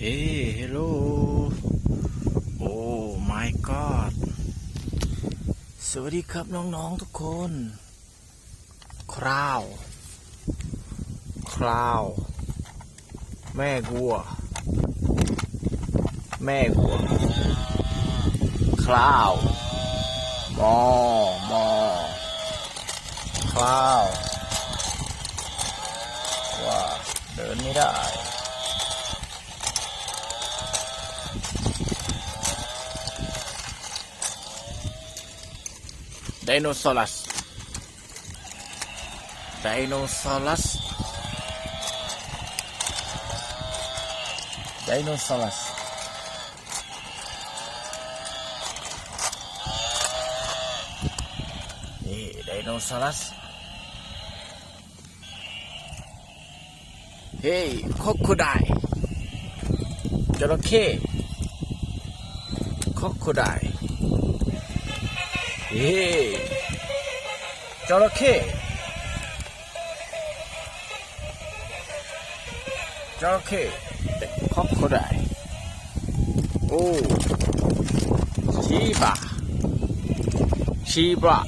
เฮ้ฮัลโหลโอ้ my god สวัสดีครับน้อง ๆ ทุกคน คราว คราว แม่วัว แม่วัว คราว มอ มอ คราว ว่า เดินไม่ได้ ไดโนเสาร์สไดโน เสาร์สไดโนเสาร์สนี่ไดโนเสาร์สเฮ้ยคอคูไดจระเข้คอคูไดเฮ้จระเข้จระเข้เด็กคอกโคไดโอ้ชีบะชีบะ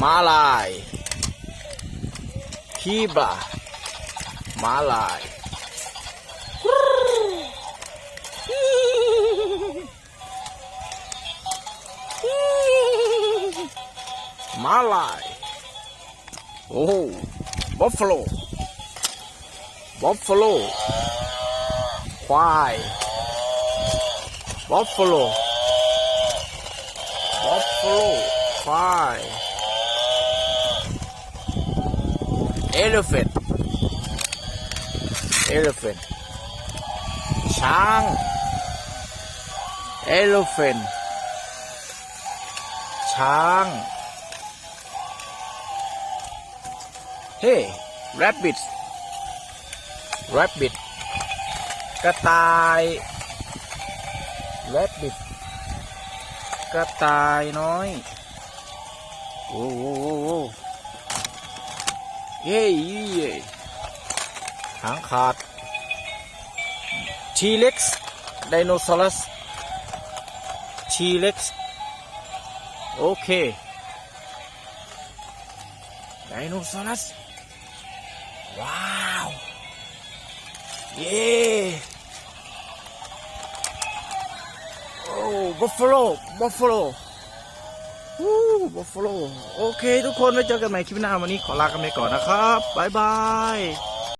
มาลายชีบะมาลายมาลายโอ้ บัฟฟาโลบัฟฟาโลควายบัฟฟาโลบัฟฟาโลควายเอลเฟนเอลเฟนช้างเอลเฟนช้าง เฮ้ rabbit rabbit กระต่าย rabbit กระต่ายน้อย โอ้โหเฮ้ยหางขาด T-Rex Dinosaurus T-Rex โอเค ไดโนเสาร์ส ว้าว เย่โอ้บัฟฟาโลบัฟฟาโลวู้บัฟฟาโลโอเค ทุกคนไว้เจอกันใหม่คลิปหน้าวันนี้ขอลากันไปก่อนนะครับ บ๊ายบาย